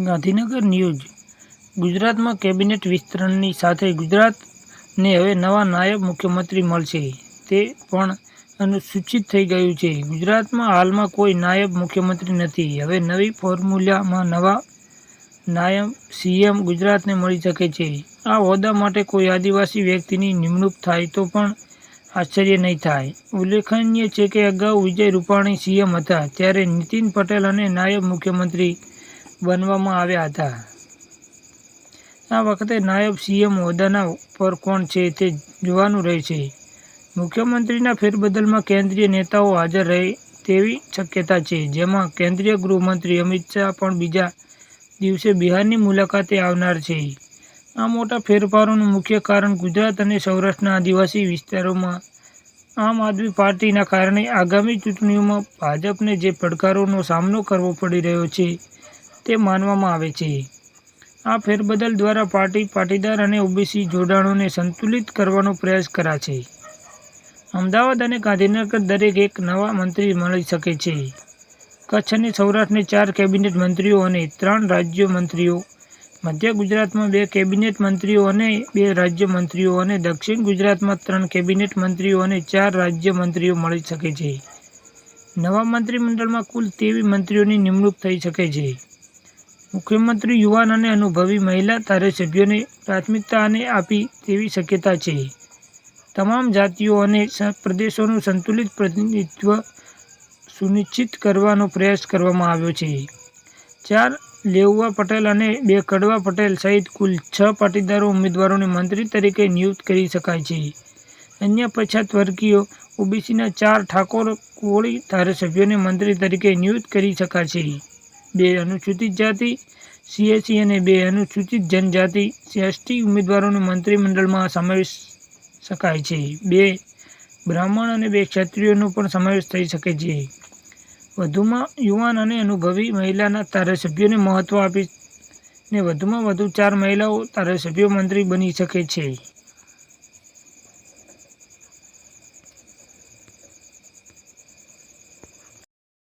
Gandhinagar news. ગુજરાતમાં cabinet વિસ્તરણની સાથે ગુજરાતને હવે નવા નાયબ મુખ્યમંત્રી મળશે. તે પણ અનુસૂચિત થઈ ગયું છે. ગુજરાતમાં હાલમાં કોઈ નાયબ મુખ્યમંત્રી નથી. હવે નવી ફોર્મ્યુલામાં નવા નાયબ સીએમ ગુજરાતને મળી શકે છે. આ હોદ્દા માટે કોઈ આદિવાસી વ્યક્તિની નિમણૂક થાય તો પણ આશ્ચર્ય નહીં થાય. ઉલ્લેખનીય છે કે અગાઉ વિજય રૂપાણી સીએમ હતા. ત્યારે નીતિન પટેલ અને નાયબ મુખ્યમંત્રી બનવામાં આવ્યા હતા. આ વખતે નાયબ સીએમ હોદ્દાના પર કોણ છે તે જોવાનું રહેશે. મુખ્યમંત્રીના ફેરબદલમાં કેન્દ્રીય નેતાઓ હાજર રહે તેવી શક્યતા છે. જેમાં કેન્દ્રીય ગૃહમંત્રી અમિત શાહ પણ બીજા દિવસે બિહારની મુલાકાતે આવનાર છે. આ મોટા ફેરફારોનું મુખ્ય કારણ ગુજરાત અને સૌરાષ્ટ્રના આદિવાસી વિસ્તારોમાં આમ આદમી પાર્ટીના કારણે આગામી ચૂંટણીઓમાં ભાજપને જે પડકારોનો સામનો કરવો પડી રહ્યો છે તે માનવામાં આવે છે. આ ફેરબદલ દ્વારા પાર્ટી પાટીદાર અને ઓબીસી જોડાણોને સંતુલિત કરવાનો પ્રયાસ કરાશે. અમદાવાદ અને ગાંધીનગર દરેક એક નવા મંત્રી મળી શકે છે. કચ્છ અને સૌરાષ્ટ્રને ચાર કેબિનેટ મંત્રીઓ અને ત્રણ રાજ્ય મંત્રીઓ, મધ્ય ગુજરાતમાં બે કેબિનેટ મંત્રીઓ અને બે રાજ્ય મંત્રીઓ અને દક્ષિણ ગુજરાતમાં ત્રણ કેબિનેટ મંત્રીઓ અને ચાર રાજ્ય મંત્રીઓ મળી શકે છે. નવા મંત્રીમંડળમાં કુલ તેવી મંત્રીઓની નિમણૂક થઈ શકે છે. મુખ્યમંત્રી યુવાન અને અનુભવી મહિલા ધારાસભ્યોને પ્રાથમિકતાને આપી તેવી શક્યતા છે. તમામ જાતિઓ અને પ્રદેશોનું સંતુલિત પ્રતિનિધિત્વ સુનિશ્ચિત કરવાનો પ્રયાસ કરવામાં આવ્યો છે. ચાર, લેઉવા પટેલ અને બે કડવા પટેલ સહિત કુલ છ પાટીદારો ઉમેદવારોને મંત્રી તરીકે નિયુક્ત કરી શકાય છે. અન્ય પછાત વર્ગીયો ઓબીસીના ચાર ઠાકોર કોળી ધારાસભ્યોને મંત્રી તરીકે નિયુક્ત કરી શકાશે બે અનુસૂચિત જાતિ સીએસસી અને બે અનુસૂચિત જનજાતિ સીએસટી ઉમેદવારોને મંત્રીમંડળમાં સમાવેશ શકાય છે. બે, બ્રાહ્મણ અને બે ક્ષત્રિયોનો પણ સમાવેશ થઈ શકે છે. વધુમાં યુવાન અને અનુભવી મહિલાના ધારાસભ્યોને મહત્ત્વ આપીને વધુમાં વધુ ચાર મહિલાઓ ધારાસભ્યો મંત્રી બની શકે છે.